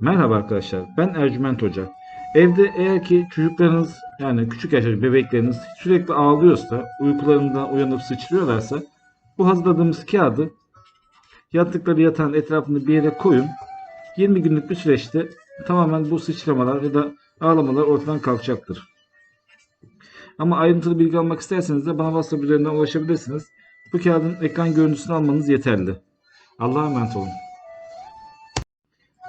Merhaba arkadaşlar, ben Ercüment Hoca. Evde eğer ki çocuklarınız yani küçük yaşta bebekleriniz sürekli ağlıyorsa, uykularından uyanıp sıçrıyorlarsa bu hazırladığımız kağıdı yattıkları yatağın etrafında bir yere koyun. 20 günlük bir süreçte tamamen bu sıçramalar ya da ağlamalar ortadan kalkacaktır. Ama ayrıntılı bilgi almak isterseniz de bana WhatsApp üzerinden ulaşabilirsiniz. Bu kağıdın ekran görüntüsünü almanız yeterli. Allah'a emanet olun.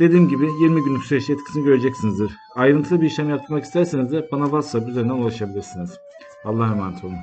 Dediğim gibi 20 günlük süreçte etkisini göreceksinizdir. Ayrıntılı bir işlem yapmak isterseniz de bana WhatsApp üzerinden ulaşabilirsiniz. Allah'a emanet olun.